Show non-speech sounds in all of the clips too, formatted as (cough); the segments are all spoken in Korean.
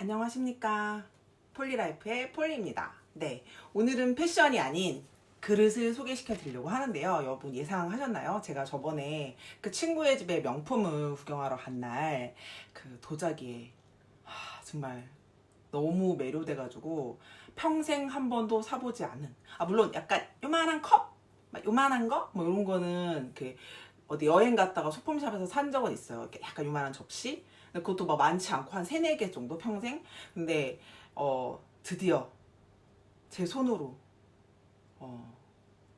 안녕하십니까. 폴리라이프의 폴리입니다. 네. 오늘은 패션이 아닌 그릇을 소개시켜 드리려고 하는데요. 여러분 예상하셨나요? 제가 저번에 그 친구의 집에 명품을 구경하러 간 날 그 도자기에 하, 정말 너무 매료돼가지고 평생 한 번도 사보지 않은 아 물론 약간 요만한 컵막 요만한 거 뭐 이런 거는 그 어디 여행 갔다가 소품샵에서 산 적은 있어요 약간 요만한 접시 그것도 막 많지 않고 한 세네 개 정도 평생 근데 어 드디어 제 손으로 어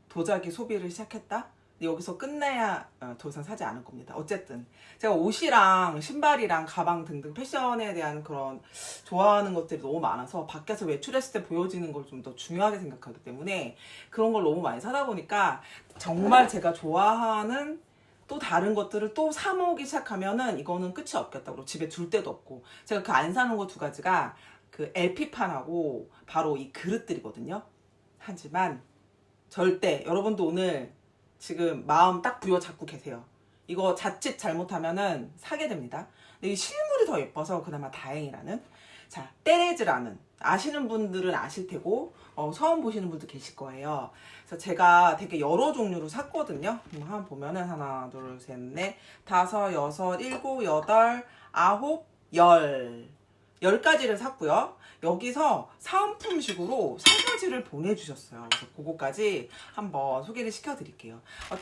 도자기 소비를 시작했다 여기서 끝내야 어, 더 이상 사지 않을 겁니다. 어쨌든 제가 옷이랑 신발이랑 가방 등등 패션에 대한 그런 좋아하는 것들이 너무 많아서 밖에서 외출했을 때 보여지는 걸 좀 더 중요하게 생각하기 때문에 그런 걸 너무 많이 사다 보니까 정말 제가 좋아하는 또 다른 것들을 또 사 모으기 시작하면은 이거는 끝이 없겠다. 그리고 집에 둘 데도 없고 제가 그 안 사는 거 두 가지가 그 LP판하고 바로 이 그릇들이거든요. 하지만 절대 여러분도 오늘 지금 마음 딱 부여잡고 계세요. 이거 자칫 잘못하면은 사게 됩니다. 근데 이 실물이 더 예뻐서 그나마 다행이라는. 자, 떼레즈라는 아시는 분들은 아실 테고 어, 처음 보시는 분도 계실 거예요. 그래서 제가 되게 여러 종류로 샀거든요. 음, 한번 보면은 하나, 둘, 셋, 넷, 다섯, 여섯, 일곱, 여덟, 아홉, 열. 열 가지를 샀고요. 여기서 사은품식으로 세 가지를 보내주셨어요. 그래서 그거까지 한번 소개를 시켜드릴게요. 어,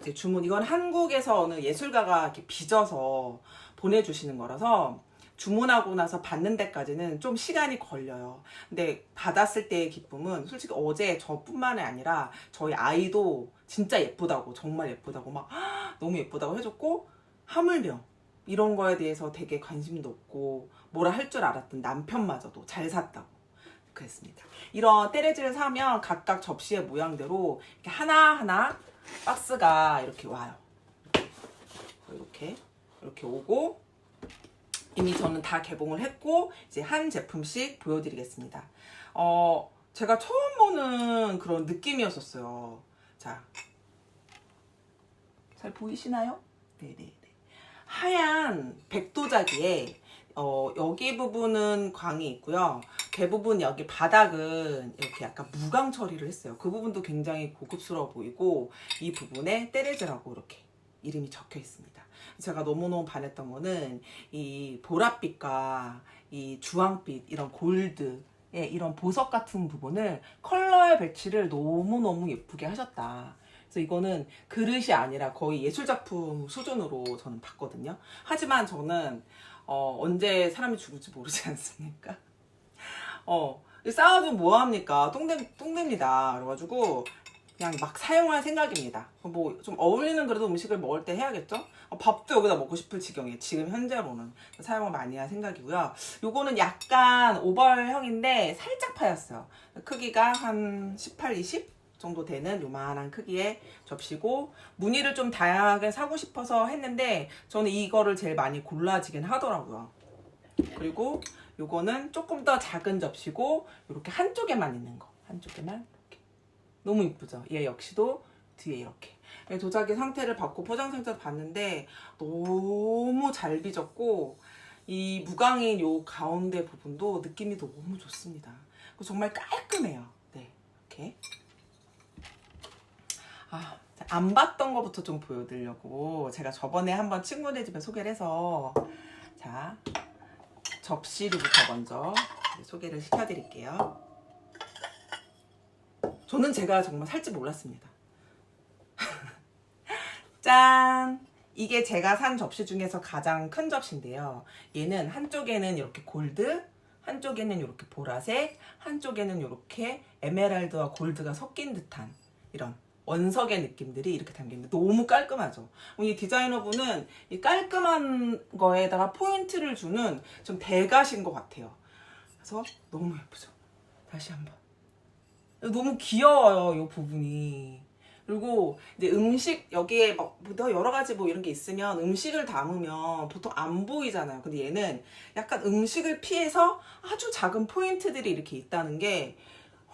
이제 주문, 이건 한국에서 어느 예술가가 이렇게 빚어서 보내주시는 거라서 주문하고 나서 받는 데까지는 좀 시간이 걸려요. 근데 받았을 때의 기쁨은 솔직히 어제 저뿐만이 아니라 저희 아이도 진짜 예쁘다고, 정말 예쁘다고, 막 (gasps) 너무 예쁘다고 해줬고, 하물며 이런 거에 대해서 되게 관심도 없고 뭐라 할 줄 알았던 남편마저도 잘 샀다고 그랬습니다. 이런 떼레즈를 사면 각각 접시의 모양대로 이렇게 하나하나 박스가 이렇게 와요. 이렇게 이렇게 오고 이미 저는 다 개봉을 했고 이제 한 제품씩 보여드리겠습니다. 어 제가 처음 보는 그런 느낌이었었어요. 자, 잘 보이시나요? 네네. 하얀 백도자기에 어, 여기 부분은 광이 있고요. 대부분 여기 바닥은 이렇게 약간 무광 처리를 했어요. 그 부분도 굉장히 고급스러워 보이고 이 부분에 떼레즈라고 이렇게 이름이 적혀 있습니다. 제가 너무너무 반했던 거는 이 보랏빛과 이 주황빛 이런 골드 예, 이런 보석 같은 부분을 컬러의 배치를 너무너무 예쁘게 하셨다. 그래서 이거는 그릇이 아니라 거의 예술작품 수준으로 저는 봤거든요. 하지만 저는 어, 언제 사람이 죽을지 모르지 않습니까? (laughs) 어, 쌓아두면 뭐합니까? 똥냄, 똥냄니다. 그래가지고 그냥 막 사용할 생각입니다. 뭐 좀 어울리는 그래도 음식을 먹을 때 해야겠죠? 어, 밥도 여기다 먹고 싶을 지경에 지금 현재로는 사용을 많이 할 생각이고요. 요거는 약간 오벌형인데 살짝 파였어요. 크기가 한 18, 20? 정도 되는 요만한 크기의 접시고 무늬를 좀 다양하게 사고 싶어서 했는데 저는 이거를 제일 많이 골라지긴 하더라고요. 그리고 요거는 조금 더 작은 접시고 이렇게 한쪽에만 있는 거 한쪽에만 너무 이쁘죠? 얘 역시도 뒤에 이렇게 도자기 상태를 받고 포장 상태를 봤는데 너무 잘 빚었고 이 무광인 요 가운데 부분도 느낌이 너무 좋습니다. 정말 깔끔해요. 네, 이렇게 아, 안 봤던 거부터 좀 보여드리려고 제가 저번에 한번 친구네 집에 소개를 해서 자 접시류부터 먼저 소개를 시켜드릴게요. 저는 제가 정말 살지 몰랐습니다. (laughs) 짠! 이게 제가 산 접시 중에서 가장 큰 접시인데요. 얘는 한쪽에는 이렇게 골드, 한쪽에는 이렇게 보라색, 한쪽에는 이렇게 에메랄드와 골드가 섞인 듯한 이런 원석의 느낌들이 이렇게 담겨있는데 너무 깔끔하죠. 이 디자이너분은 이 깔끔한 거에다가 포인트를 주는 좀 대가신 것 같아요. 그래서 너무 예쁘죠. 다시 한번. 너무 귀여워요, 이 부분이. 그리고 이제 음식 여기에 막더 여러 가지 뭐 이런 게 있으면 음식을 담으면 보통 안 보이잖아요. 근데 얘는 약간 음식을 피해서 아주 작은 포인트들이 이렇게 있다는 게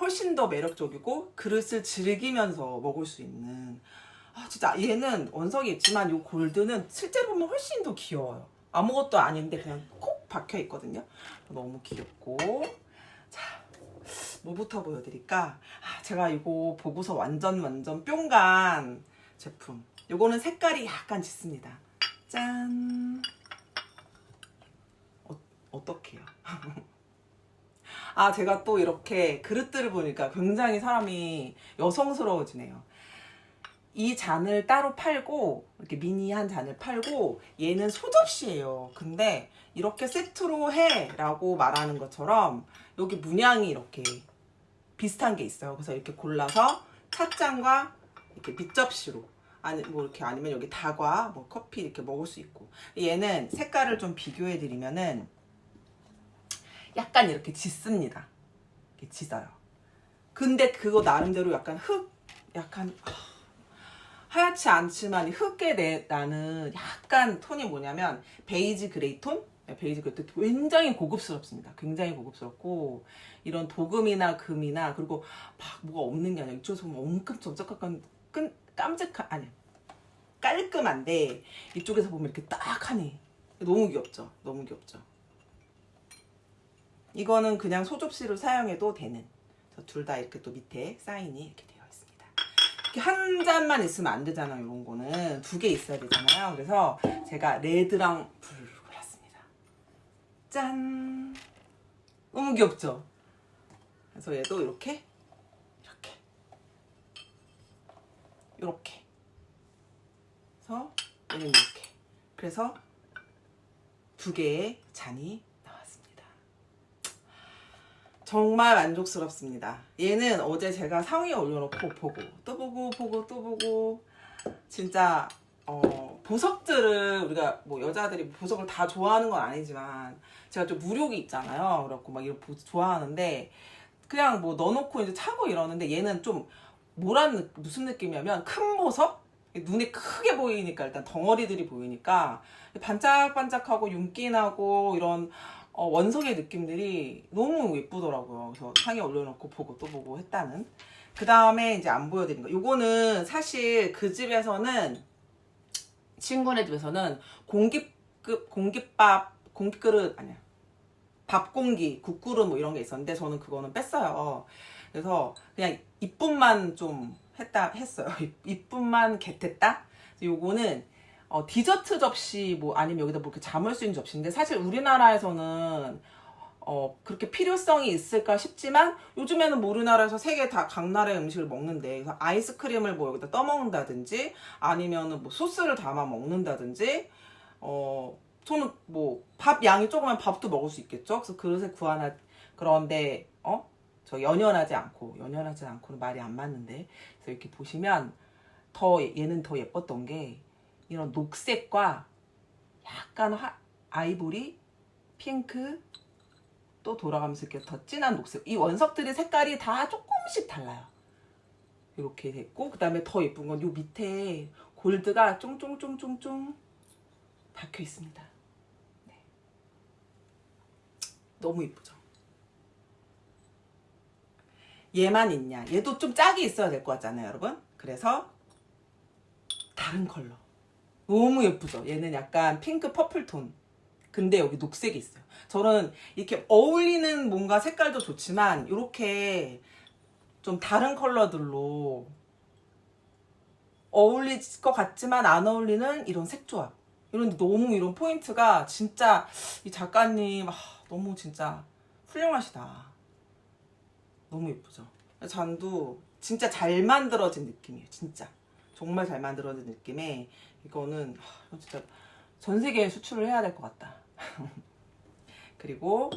훨씬 더 매력적이고 그릇을 즐기면서 먹을 수 있는 아 진짜 얘는 원석이 있지만 이 골드는 실제 보면 훨씬 더 귀여워요. 아무것도 아닌데 그냥 콕 박혀 있거든요. 너무 귀엽고 자 뭐부터 보여드릴까? 아, 제가 이거 보고서 완전 완전 뿅간 제품. 요거는 색깔이 약간 짙습니다. 짠. 어, 어떡해요? (laughs) 아, 제가 또 이렇게 그릇들을 보니까 굉장히 사람이 여성스러워지네요. 이 잔을 따로 팔고, 이렇게 미니한 잔을 팔고, 얘는 소접시예요. 근데 이렇게 세트로 해! 라고 말하는 것처럼, 여기 문양이 이렇게 비슷한 게 있어요. 그래서 이렇게 골라서 찻잔과 이렇게 밑접시로 아니 뭐 이렇게 아니면 여기 다과 뭐 커피 이렇게 먹을 수 있고 얘는 색깔을 좀 비교해 드리면은 약간 이렇게 짙습니다. 이렇게 짙어요. 근데 그거 나름대로 약간 흑 약간 아, 하얗지 않지만 흑게 내, 나는 약간 톤이 뭐냐면 베이지 그레이 톤? 네, 베이지 톤 굉장히 고급스럽습니다. 굉장히 고급스럽고 이런 도금이나 금이나 그리고 막 뭐가 없는 게 아니라 이쪽에서 보면 엉큼쩍쩍한 끈 깜찍한 아니 깔끔한데 이쪽에서 보면 이렇게 딱 하니 너무 귀엽죠. 너무 귀엽죠. 이거는 그냥 소접시로 사용해도 되는 둘 다 이렇게 또 밑에 사인이 이렇게 되어 있습니다. 이렇게 한 잔만 있으면 안 되잖아요. 이런 거는 두 개 있어야 되잖아요. 그래서 제가 레드랑 골랐습니다. 짠. 너무 귀엽죠? 그래서 얘도 이렇게 이렇게 이렇게 그래서 얘는 이렇게 그래서 두 개의 잔이 나왔습니다. 정말 만족스럽습니다. 얘는 어제 제가 상위에 올려놓고 보고 또 보고 보고 또 보고 진짜 어, 보석들을 우리가 뭐 여자들이 보석을 다 좋아하는 건 아니지만 제가 좀 무력이 있잖아요. 그래갖고 막 이런 보석 좋아하는데 그냥 뭐 넣어놓고 이제 차고 이러는데 얘는 좀 느- 무슨 느낌이냐면 큰 보석 눈에 크게 보이니까 일단 덩어리들이 보이니까 반짝반짝하고 윤기나고 이런 어, 원석의 느낌들이 너무 예쁘더라고요. 그래서 상에 올려놓고 보고 또 보고 했다는. 그 다음에 이제 안 보여드린 거. 요거는 사실 그 집에서는 친구네 집에서는 공깃급 공깃밥 공깃그릇 아니야 밥공기 국그릇 뭐 이런 게 있었는데 저는 그거는 뺐어요. 그래서 그냥 이쁨만 좀 했다 했어요. (laughs) 이쁨만 겟했다. 요거는 어, 디저트 접시 뭐 아니면 여기다 뭐 이렇게 잠을 수 있는 접시인데 사실 우리나라에서는 어, 그렇게 필요성이 있을까 싶지만 요즘에는 뭐 우리나라에서 세계 다 각 나라의 음식을 먹는데 그래서 아이스크림을 뭐 여기다 떠먹는다든지 아니면은 뭐 소스를 담아 먹는다든지 어 저는 뭐 밥 양이 조그만 밥도 먹을 수 있겠죠. 그래서 그릇에 구하나 그런데 어? 저 연연하지 않고 연연하지 않고는 말이 안 맞는데 그래서 이렇게 보시면 더 얘는 더 예뻤던 게 이런 녹색과 약간 화, 아이보리 핑크 또 돌아가면서 이렇게 더 진한 녹색. 이 원석들의 색깔이 다 조금씩 달라요. 이렇게 됐고 그 다음에 더 예쁜 건요 밑에 골드가 쫑쫑쫑쫑쫑 박혀 있습니다. 네. 너무 예쁘죠? 얘만 있냐? 얘도 좀 짝이 있어야 될 것 같잖아요 여러분. 그래서 다른 컬러. 너무 예쁘죠? 얘는 약간 핑크 퍼플 톤 근데 여기 녹색이 있어요. 저는 이렇게 어울리는 뭔가 색깔도 좋지만 이렇게 좀 다른 컬러들로 어울릴 것 같지만 안 어울리는 이런 색 조합. 이런 너무 이런 포인트가 진짜 이 작가님 아, 너무 진짜 훌륭하시다. 너무 예쁘죠? 잔도 진짜 잘 만들어진 느낌이에요 진짜. 정말 잘 만들어진 느낌에 이거는 하, 이거 진짜 전 세계에 수출을 해야 될 것 같다 (laughs) 그리고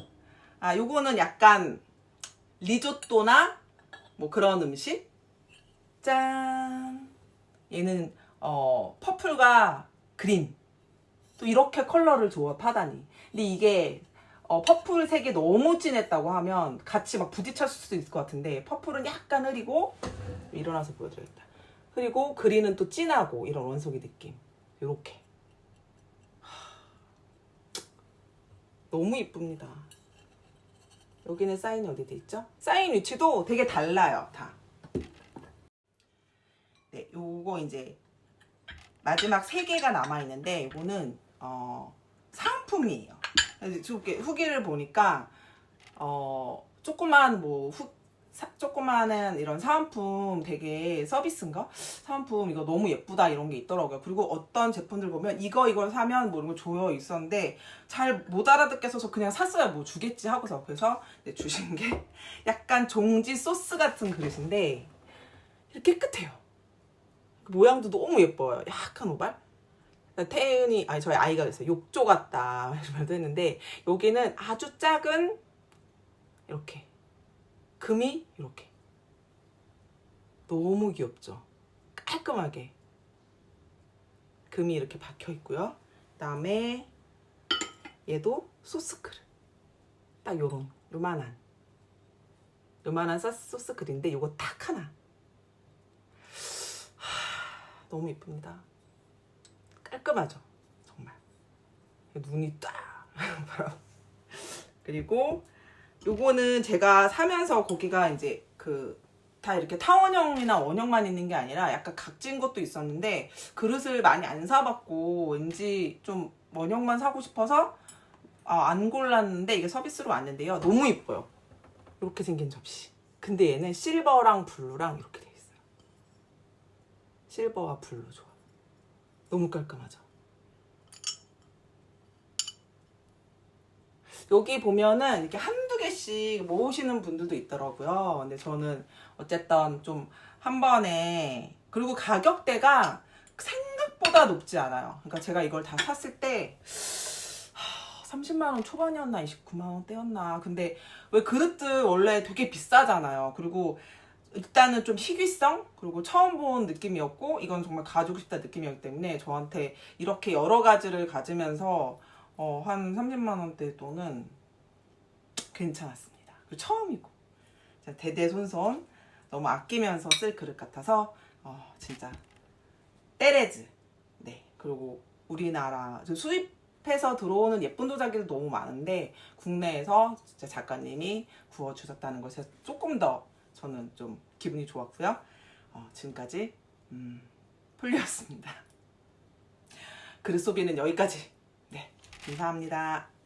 아 요거는 약간 리조또나 뭐 그런 음식? 짠! 얘는 어 퍼플과 그린. 또 이렇게 컬러를 조합하다니. 근데 이게 어, 퍼플 색이 너무 진했다고 하면 같이 막 부딪혔을 수도 있을 것 같은데 퍼플은 약간 흐리고 일어나서 보여드리겠다. 그리고 그린은 또 진하고 이런 원석의 느낌. 요렇게 너무 이쁩니다. 여기는 사인이 어디 돼 있죠? 사인 위치도 되게 달라요, 다. 네, 요거 이제 마지막 세 개가 남아 있는데 이거는 어, 상품이에요. 이렇게 후기를 보니까 어 조그만 뭐 후, 사, 조그마한 이런 사은품 되게 서비스인가? 사은품 이거 너무 예쁘다 이런 게 있더라고요. 그리고 어떤 제품들 보면 이거 이걸 사면 뭐 이런 거 줘요 있었는데 잘 못 알아듣겠어서 그냥 샀어요. 뭐 주겠지 하고서 그래서 주신 게 (laughs) 약간 종지 소스 같은 그릇인데 이렇게 깨끗해요. 모양도 너무 예뻐요. 약간 오발? 태은이 아니 저희 아이가 그랬어요. 욕조 같다 (laughs) 이런 말도 했는데 여기는 아주 작은 이렇게 금이 이렇게 너무 귀엽죠. 깔끔하게 금이 이렇게 박혀 있고요. 그다음에 얘도 소스 그릇 딱 요런 요만한 요만한 소- 소스 그릇인데 요거 딱 하나 하, 너무 예쁩니다. 깔끔하죠. 정말 눈이 딱 (laughs) 그리고 요거는 제가 사면서 고기가 이제 그 다 이렇게 타원형이나 원형만 있는 게 아니라 약간 각진 것도 있었는데 그릇을 많이 안 사봤고 왠지 좀 원형만 사고 싶어서 아, 안 골랐는데 이게 서비스로 왔는데요. 너무 이뻐요. 이렇게 생긴 접시. 근데 얘는 실버랑 블루랑 이렇게 돼 있어요. 실버와 블루 좋아. 너무 깔끔하죠. 여기 보면은 이렇게 한두 개씩 모으시는 분들도 있더라고요. 근데 저는 어쨌든 좀 한 번에 그리고 가격대가 생각보다 높지 않아요. 그러니까 제가 이걸 다 샀을 때 30만 원 초반이었나 29만 원 대였나. 근데 왜 그릇들 원래 되게 비싸잖아요. 그리고 일단은 좀 희귀성 그리고 처음 본 느낌이었고 이건 정말 가지고 싶다 느낌이었기 때문에 저한테 이렇게 여러 가지를 가지면서 어, 한 30만 원대 돈은 괜찮았습니다. 그리고 처음이고 대대손손 너무 아끼면서 쓸 그릇 같아서 어, 진짜 때레즈 네 그리고 우리나라 저 수입해서 들어오는 예쁜 도자기도 너무 많은데 국내에서 진짜 작가님이 구워 주셨다는 것에 조금 더 저는 좀 기분이 좋았고요. 어, 지금까지 음, 폴리였습니다. 그릇 소비는 여기까지. 네, 감사합니다.